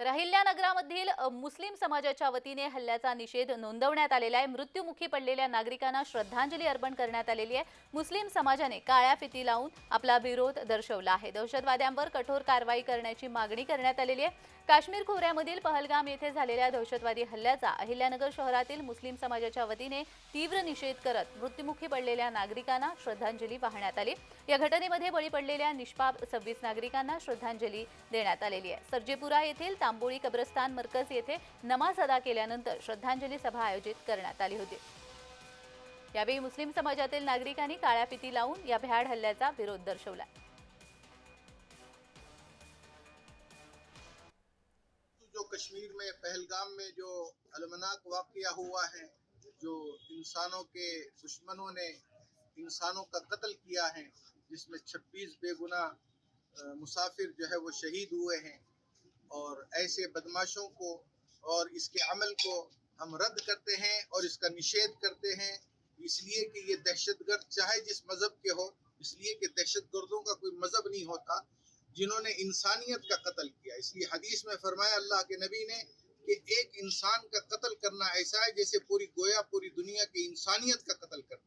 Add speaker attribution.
Speaker 1: राहिल्या नगरामधील मुस्लिम समाजाच्या वतीने हल्ल्याचा निषेध नोंदवण्यात आलेला आहे. मृत्युमुखी पडलेल्या नागरिकांना श्रद्धांजली अर्पण करण्यात आलेली आहे. मुस्लिम समाजाने काळ्या फिती लावून आपला विरोध दर्शवला आहे. दहशतवाद्यांवर कठोर कारवाई करण्याची मागणी करण्यात आलेली आहे. काश्मीर खोऱ्यामधील पहलगाम येथे झालेल्या दहशतवादी हल्ल्याचा अहिल्यानगर शहरातील मुस्लिम समाजाच्या वतीने तीव्र निषेध करत मृत्युमुखी पडलेल्या नागरिकांना श्रद्धांजली वाहण्यात आली. या घटनेमध्ये बळी पडलेल्या निष्पाप सव्वीस नागरिकांना श्रद्धांजली देण्यात आलेली आहे. सर्जेपुरा येथील तांबोळी कब्रस्तान मरकज येथे नमाज अदा केल्यानंतर श्रद्धांजली सभा आयोजित करण्यात आली होती. यावेळी मुस्लिम समाजातील नागरिकांनी काळ्या फिती लावून या भ्याड हल्ल्याचा विरोध दर्शवला.
Speaker 2: जो कश्मीर में पहलगाम में जो अलमनाक वाकया हुआ है जो इंसानों के दुश्मनों ने इंसानों का कत्ल किया है जिसमें 26 बेगुना मुसाफिर जो है वो शहीद हुए हैं। और ऐसे बदमाशों को और इसके अमल को हम रद्द करते हैं और इसका निषेध करते हैं इसलिए कि ये दहशतगर्द चाहे जिस मज़हब के हो इसलिए कि दहशतगर्दों का कोई मज़हब नहीं होता जिन्होंने इंसानियत का कत्ल किया इसलिए हदीस में फरमाया अल्लाह के नबी ने कि एक इंसान का कत्ल करना ऐसा है जैसे पूरी गोया पूरी दुनिया की इंसानियत का कत्ल कर दिया